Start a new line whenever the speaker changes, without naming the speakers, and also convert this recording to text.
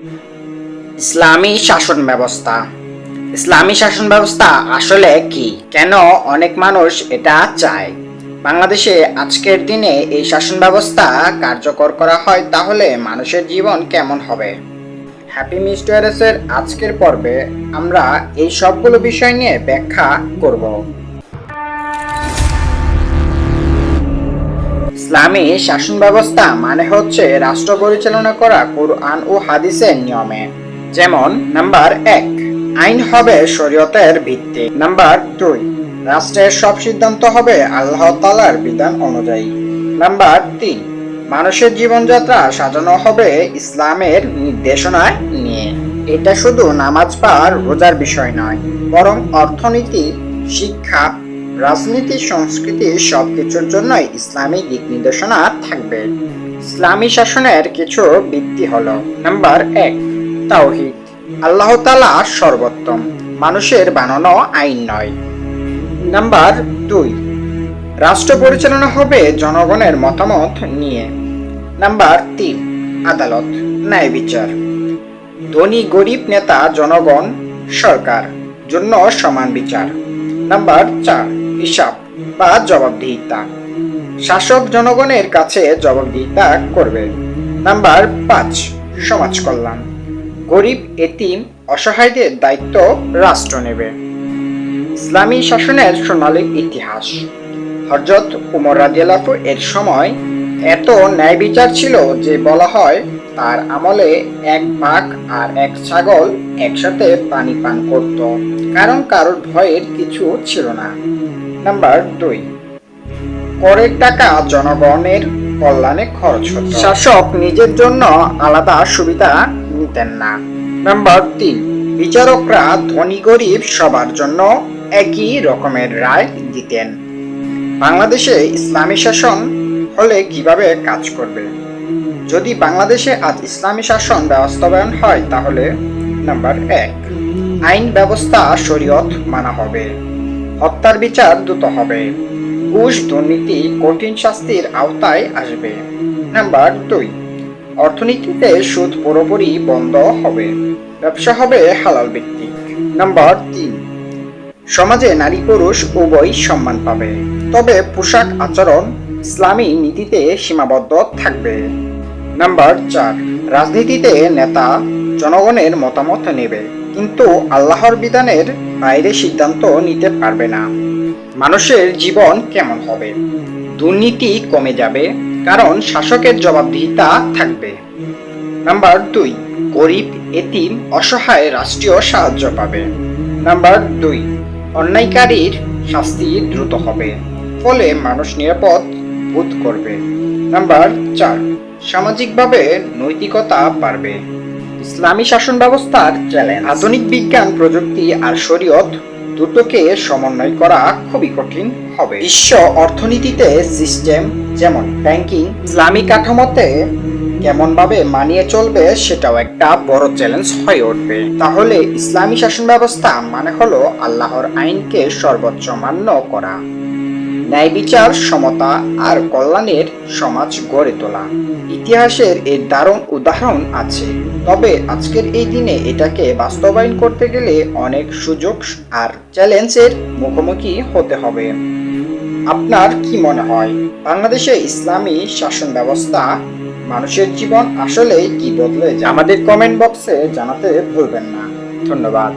ইসলামী শাসন ব্যবস্থা। ইসলামী শাসন ব্যবস্থা আসলে কি? কেন অনেক মানুষ এটা চায়? বাংলাদেশে আজকের দিনে এই শাসন ব্যবস্থা কার্যকর করা হয় তাহলে মানুষের জীবন কেমন হবে? হ্যাপি মিস্টারেসের আজকের পর্বে আমরা এই সবগুলো বিষয় নিয়ে ব্যাখ্যা করব। ইসলামী শাসন ব্যবস্থা মানে হচ্ছে রাষ্ট্র পরিচালনা করা কোরআন ও হাদিসের নিয়মে। যেমন, নাম্বার এক, আইন হবে শরীয়তের ভিত্তি। নাম্বার দুই, রাষ্ট্রের সব সিদ্ধান্ত হবে আল্লাহ তালার বিধান অনুযায়ী। নাম্বার তিন, মানুষের জীবনযাত্রা সাজানো হবে ইসলামের নির্দেশনা নিয়ে। এটা শুধু নামাজ বা রোজার বিষয় নয়, বরং অর্থনীতি, শিক্ষা রাজনীতি, সংস্কৃতি সবকিছুর জন্যই ইসলামী দিক নির্দেশনা থাকবে। ইসলামী শাসনের কিছু ভিত্তি হল, নাম্বার এক, তাওহিদ। আল্লাহ তালা সর্বোত্তম, মানুষের বানানো আইন নয়। নাম্বার দুই, রাষ্ট্র পরিচালনা হবে জনগণের মতামত নিয়ে। নাম্বার তিন, আদালত, ন্যায় বিচার। ধনী, গরিব নেতা, জনগণ, সরকার, জন্য সমান বিচার। নাম্বার চার হিসাব বা জবাবদিহিতা। শাসক জনগণের কাছে জবাবদিহিতা করবে। নাম্বার পাঁচ, সমাজ কল্যাণ। গরিব, এতিম, অসহায়দের দায়িত্ব রাষ্ট্র নেবে। ইসলামী শাসনের সোনালী ইতিহাস। হজরত উমর রাজিয়ালাফু এর সময় এত ন্যায় বিচার ছিল যে বলা হয় তার আমলে এক বাঘ আর এক ছাগল একসাথে পানি পান করত। কারণ কারোর ভয়ের কিছু ছিল না। নাম্বার দুই। করের টাকা জনগণের কল্যাণে খরচ হতো। শাসক নিজের জন্য আলাদা সুবিধা নিতেন না। নাম্বার তিন। বিচারকরা ধনী গরিব সবার জন্য একই রকমের রায় দিতেন। বাংলাদেশে ইসলামী শাসন হলে কীভাবে কাজ করবে? যদি বাংলাদেশে আজ ইসলামী শাসন বাস্তবায়ন হয়, তাহলে নাম্বার এক। আইন ব্যবস্থা শরীয়ত মানা হবে। হত্যার বিচার দ্রুত হবে। ঘুষ দুর্নীতি, কঠিন শাস্তির আওতায় আসবে। নাম্বার দুই, অর্থনীতিতে সুদ পুরোপুরি বন্ধ হবে। ব্যবসা হবে হালাল ভিত্তিক। নাম্বার তিন, সমাজে নারী পুরুষ উভয় সম্মান পাবে। তবে পোশাক আচরণ, ইসলামী নীতিতে সীমাবদ্ধ থাকবে। নাম্বার চার, রাজনীতিতে নেতা জনগণের মতামত নেবে। কিন্তু আল্লাহর বিধানের বাইরে সিদ্ধান্ত নিতে পারবে না। মানুষের জীবন কেমন হবে? দুর্নীতি কমে যাবে, কারণ শাসকের জবাবদিহিতা থাকবে। নাম্বার দুই, গরিব, এতিম, অসহায় রাষ্ট্রীয় সাহায্য পাবে। নাম্বার দুই, অন্যায়কারীর শাস্তি দ্রুত হবে, ফলে মানুষ নিরাপদ বোধ করবে। নাম্বার চার, সামাজিকভাবে নৈতিকতা বাড়বে। ইসলামী শাসন ব্যবস্থার চ্যালেঞ্জ আধুনিক বিজ্ঞান, প্রযুক্তি আর শরীয়ত দুটোকে সমন্বয় করা খুবই কঠিন হবে। বিশ্ব অর্থনীতিতে সিস্টেম যেমন ব্যাংকিং, ইসলামী কাঠামোতে কেমনভাবে মানিয়ে চলবে সেটাও একটা বড় চ্যালেঞ্জ হয়ে উঠবে। তাহলে ইসলামী শাসন ব্যবস্থা মানে হলো আল্লাহর আইনকে সর্বোচ্চ মান্য করা, ন্যায় বিচার, সমতা আর কল্যাণের সমাজ গড়ে তোলা। ইতিহাসের এর দারুণ উদাহরণ আছে। তবে আজকের এই দিনে এটাকে বাস্তবায়ন করতে গেলে অনেক সুযোগ আর চ্যালেঞ্জের মুখোমুখি হতে হবে। আপনার কি মনে হয়? বাংলাদেশে ইসলামী শাসন ব্যবস্থা মানুষের জীবন আসলে কি বদলে আমাদের কমেন্ট বক্সে জানাতে ভুলবেন না। ধন্যবাদ।